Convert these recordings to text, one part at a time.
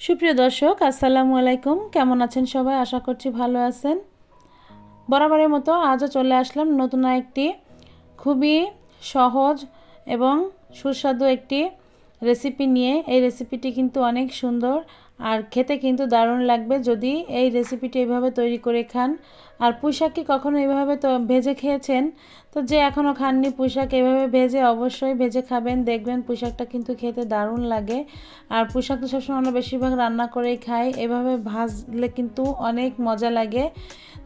সুপ্রিয় দর্শক, আসসালামু আলাইকুম। কেমন আছেন সবাই? আশা করছি ভালো আছেন। বরাবরের মতো আজও চলে আসলাম নতুন একটি খুবই সহজ এবং সুস্বাদু একটি রেসিপি নিয়ে। এই রেসিপিটি কিন্তু অনেক সুন্দর আর খেতে কিন্তু দারুণ লাগবে যদি এই রেসিপিটি এইভাবে তৈরি করে খান। আর পুঁইশাক কি কখনো এইভাবে তো ভেজে খেয়েছেন? তো যে এখনও খাননি পুঁইশাক, এভাবে ভেজে অবশ্যই ভেজে খাবেন। দেখবেন পুঁইশাকটা কিন্তু খেতে দারুণ লাগে। আর পুঁইশাক তো সবসময় আমরা বেশিরভাগ রান্না করেই খাই। এভাবে ভাজলে কিন্তু অনেক মজা লাগে।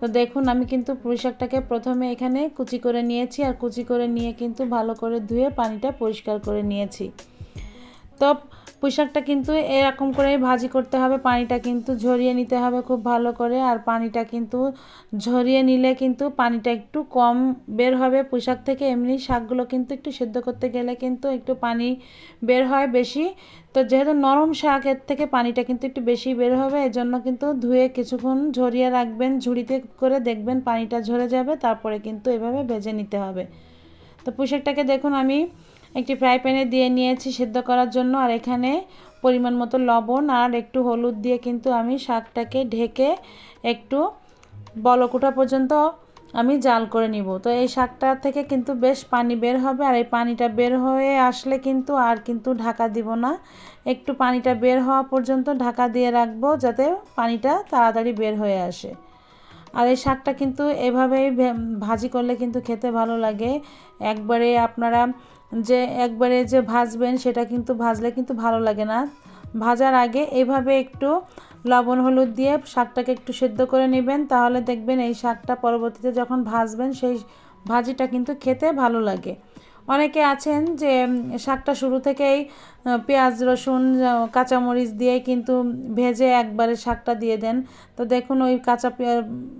তো দেখুন, আমি কিন্তু পুঁইশাকটাকে প্রথমে এখানে কুচি করে নিয়েছি। আর কুচি করে নিয়ে কিন্তু ভালো করে ধুয়ে পানিটা পরিষ্কার করে নিয়েছি। তো পুঁইশাকটা কিন্তু এরকম করেই ভাজি করতে হবে। পানিটা কিন্তু ঝরিয়ে নিতে হবে খুব ভালো করে। আর পানিটা কিন্তু ঝরিয়ে নিলে কিন্তু পানিটা একটু কম বের হবে। পুঁইশাক থেকে এমনি শাকগুলো কিন্তু একটু সেদ্ধ করতে গেলে কিন্তু একটু পানি বের হয় বেশি। তো যেহেতু নরম শাক, এর থেকে পানিটা কিন্তু একটু বেশি বের হবে। এজন্য কিন্তু ধুয়ে কিছুক্ষণ ঝরিয়ে রাখবেন। ঝুড়িতে করে দেখবেন পানিটা ঝরে যাবে। তারপরে কিন্তু এভাবে ভেজে নিতে হবে। তো পুঁইশাকটাকে দেখুন আমি একটি ফ্রাই প্যানে দিয়ে নিয়েছি সেদ্ধ করার জন্য, আর এখানে পরিমাণ মতো লবণ আর একটু হলুদ দিয়ে কিন্তু আমি শাকটাকে ঢেকে একটু বলকুটা পর্যন্ত আমি জাল করে নিব। তো এই শাকটা থেকে কিন্তু বেশ পানি বের হবে, আর এই পানিটা বের হয়ে আসলে কিন্তু আর কিন্তু ঢাকা দিব না। একটু পানিটা বের হওয়া পর্যন্ত ঢাকা দিয়ে রাখব যাতে পানিটা তাড়াতাড়ি বের হয়ে আসে। আর এই শাকটা কিন্তু এভাবেই ভাজি করলে কিন্তু খেতে ভালো লাগে। একবারে আপনারা যে একবারে যে ভাজবেন সেটা কিন্তু ভাজলে কিন্তু ভালো লাগে না। ভাজার আগে এভাবে একটু লবণ হলুদ দিয়ে শাকটাকে একটু সেদ্ধ করে নেবেন, তাহলে দেখবেন এই শাকটা পরবর্তীতে যখন ভাজবেন সেই ভাজিটা কিন্তু খেতে ভালো লাগে। অনেকে আছেন যে শাকটা শুরু থেকেই পেঁয়াজ, রসুন কাঁচামরিচ দিয়ে কিন্তু ভেজে একবারে শাকটা দিয়ে দেন। তো দেখুন ওই কাঁচা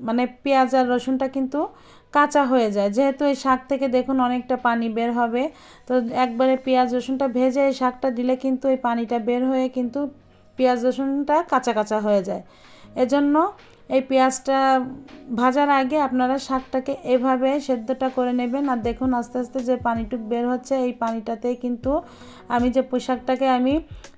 মানে পেঁয়াজ আর রসুনটা কিন্তু কাঁচা হয়ে যায়। যেহেতু এই শাক থেকে দেখুন অনেকটা পানি বের হবে, তো একবারে পেঁয়াজ রসুনটা ভেজে এই শাকটা দিলে কিন্তু এই পানিটা বের হয়ে কিন্তু পেঁয়াজ রসুনটা কাঁচা কাঁচা হয়ে যায়। এজন্য এই পেঁয়াজটা ভাজার আগে আপনারা শাকটাকে এভাবে সেদ্ধটা করে নেবেন আর দেখুন আস্তে আস্তে যে পানিটুক বের হচ্ছে, এই পানিটাতে কিন্তু আমি যে পোশাকটাকে আমি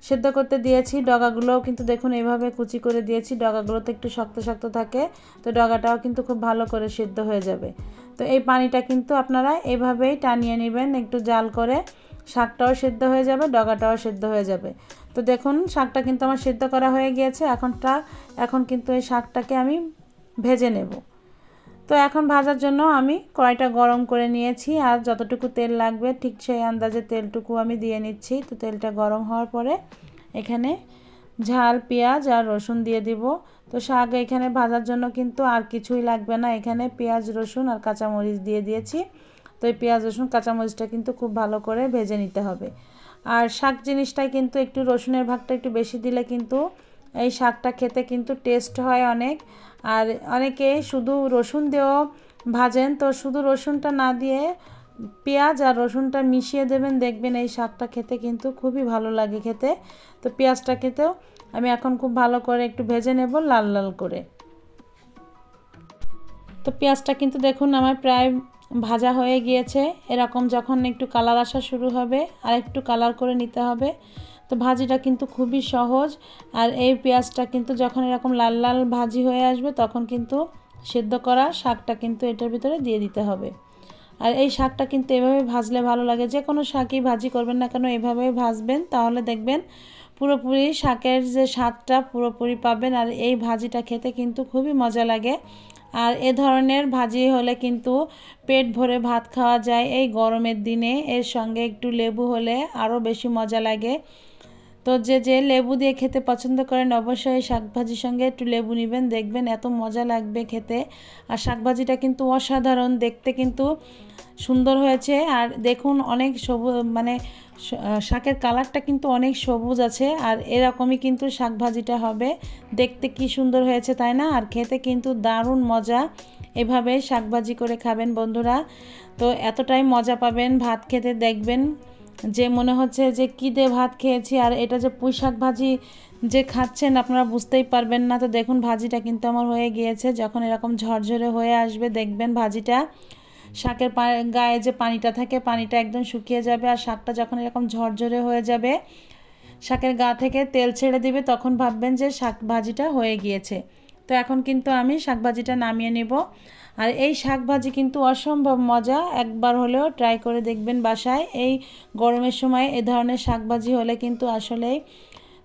সেদ্ধ করতে দিয়েছি, ডগাগুলোও কিন্তু দেখুন এইভাবে কুচি করে দিয়েছি ডগাগুলোতে একটু শক্ত শক্ত থাকে, তো ডগাটাও কিন্তু খুব ভালো করে সেদ্ধ হয়ে যাবে। তো এই পানিটা কিন্তু আপনারা এভাবেই টানিয়ে নেবেন, একটু জাল করে শাকটাও সেদ্ধ হয়ে যাবে, ডগাটাও সেদ্ধ হয়ে যাবে। তো দেখুন, শাকটা কিন্তু আমার সেদ্ধ করা হয়ে গিয়েছে। এখনটা, এখন কিন্তু এই শাকটাকে আমি ভেজে নেব। তো এখন ভাজার জন্য আমি কড়াইটা গরম করে নিয়েছি, আর যতটুকু তেল লাগবে, ঠিক সেই আন্দাজে তেলটুকু আমি দিয়ে নিচ্ছি। তো তেলটা গরম হওয়ার পরে এখানে ঝাল, পেঁয়াজ আর রসুন দিয়ে দিব। তো শাক এখানে ভাজার জন্য কিন্তু আর কিছুই লাগবে না। এখানে পেঁয়াজ, রসুন আর কাঁচামরিচ দিয়ে দিয়েছি। তো এই পেঁয়াজ, রসুন, কাঁচামরিচটা কিন্তু খুব ভালো করে ভেজে নিতে হবে। আর শাক জিনিসটাই কিন্তু একটু রসুনের ভাগটা একটু বেশি দিলে কিন্তু এই শাকটা খেতে কিন্তু টেস্ট হয় অনেক। আর অনেকে শুধু রসুন দিয়েও ভাজেন, তো শুধু রসুনটা না দিয়ে পেঁয়াজ আর রসুনটা মিশিয়ে দেবেন, দেখবেন এই শাকটা খেতে কিন্তু খুবই ভালো লাগে খেতে। তো পেঁয়াজটা খেতেও আমি এখন খুব ভালো করে একটু ভেজে নেব লাল লাল করে। তো পেঁয়াজটা কিন্তু দেখুন আমার প্রায় ভাজা হয়ে গিয়েছে। এরকম যখন একটু কালার আসা শুরু হবে, আর একটু কালার করে নিতে হবে, তো ভাজিটা কিন্তু খুবই সহজ। আর এই পেঁয়াজটা কিন্তু যখন এরকম লাল লাল ভাজি হয়ে আসবে, তখন কিন্তু সেদ্ধ করা শাকটা কিন্তু এটার ভিতরে দিয়ে দিতে হবে। আর এই শাকটা কিন্তু এভাবে ভাজলে ভালো লাগে। যে কোনো শাকই ভাজি করবেন না কেন, এভাবে ভাজবেন, তাহলে দেখবেন পুরোপুরি শাকের যে স্বাদটা পুরোপুরি পাবেন আর এই ভাজিটা খেতে কিন্তু খুবই মজা লাগে। আর এ ধরনের ভাজি হলে কিন্তু পেট ভরে ভাত খাওয়া যায়। এই গরমের দিনে এর সঙ্গে একটু লেবু হলে আরও বেশি মজা লাগে। তো যে যে লেবু দিয়ে খেতে পছন্দ করেন অবশ্যই শাকভাজির সঙ্গে একটু লেবু নেবেন। দেখবেন এত মজা লাগবে খেতে। আর শাকভাজিটা কিন্তু অসাধারণ। দেখতে কিন্তু সুন্দর হয়েছে। আর দেখুন, অনেক সবুজ মানে শাকের কালারটা কিন্তু অনেক সবুজ আছে। আর এরকমই কিন্তু শাকভাজিটা হবে। দেখতে কি সুন্দর হয়েছে, তাই না? আর খেতে কিন্তু দারুণ মজা। এভাবে শাকভাজি করে খাবেন বন্ধুরা। তো এতটাই মজা পাবেন, ভাত খেতে দেখবেন। যে মনে হচ্ছে যে, কী দিয়ে ভাত খেয়েছি? আর এটা যে পুঁই শাক ভাজি যে খাচ্ছেন, আপনারা বুঝতেই পারবেন না। তো দেখুন, ভাজিটা কিন্তু আমার হয়ে গিয়েছে। যখন এরকম ঝরঝরে হয়ে আসবে, দেখবেন ভাজিটা। শাকের গায়ে যে পানিটা থাকে, পানিটা একদম শুকিয়ে যাবে আর শাকটা যখন এরকম ঝরঝরে হয়ে যাবে, শাকের গা থেকে তেল ছেড়ে দিবে, তখন ভাববেন যে শাক ভাজিটা হয়ে গিয়েছে। তো এখন কিন্তু আমি শাক ভাজিটা নামিয়ে নেব। আর এই শাক ভাজি কিন্তু অসম্ভব মজা। একবার হলেও ট্রাই করে দেখবেন বাসায়। এই গরমের সময় এ ধরনের শাক ভাজি হলে কিন্তু আসলেই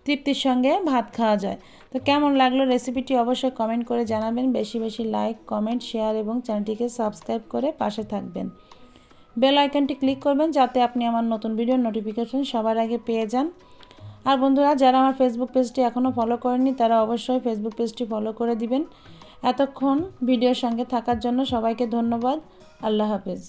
তৃপ্তির সঙ্গে ভাত খাওয়া যায়। তো কেমন লাগল রেসিপিটি অবশ্যই কমেন্ট করে জানাবেন। বেশি বেশি লাইক, কমেন্ট, শেয়ার এবং চ্যানেলটিকে সাবস্ক্রাইব করে পাশে থাকবেন। বেল আইকনটি ক্লিক করবেন যাতে আপনি আমার নতুন ভিডিওর নোটিফিকেশন সবার আগে পেয়ে যান। আর বন্ধুরা, যারা আমার ফেসবুক পেজটি এখনও ফলো করেননি, তারা অবশ্যই ফেসবুক পেজটি ফলো করে দিবেন। এতক্ষণ ভিডিওর সঙ্গে থাকার জন্য সবাইকে ধন্যবাদ। আল্লাহ হাফেজ।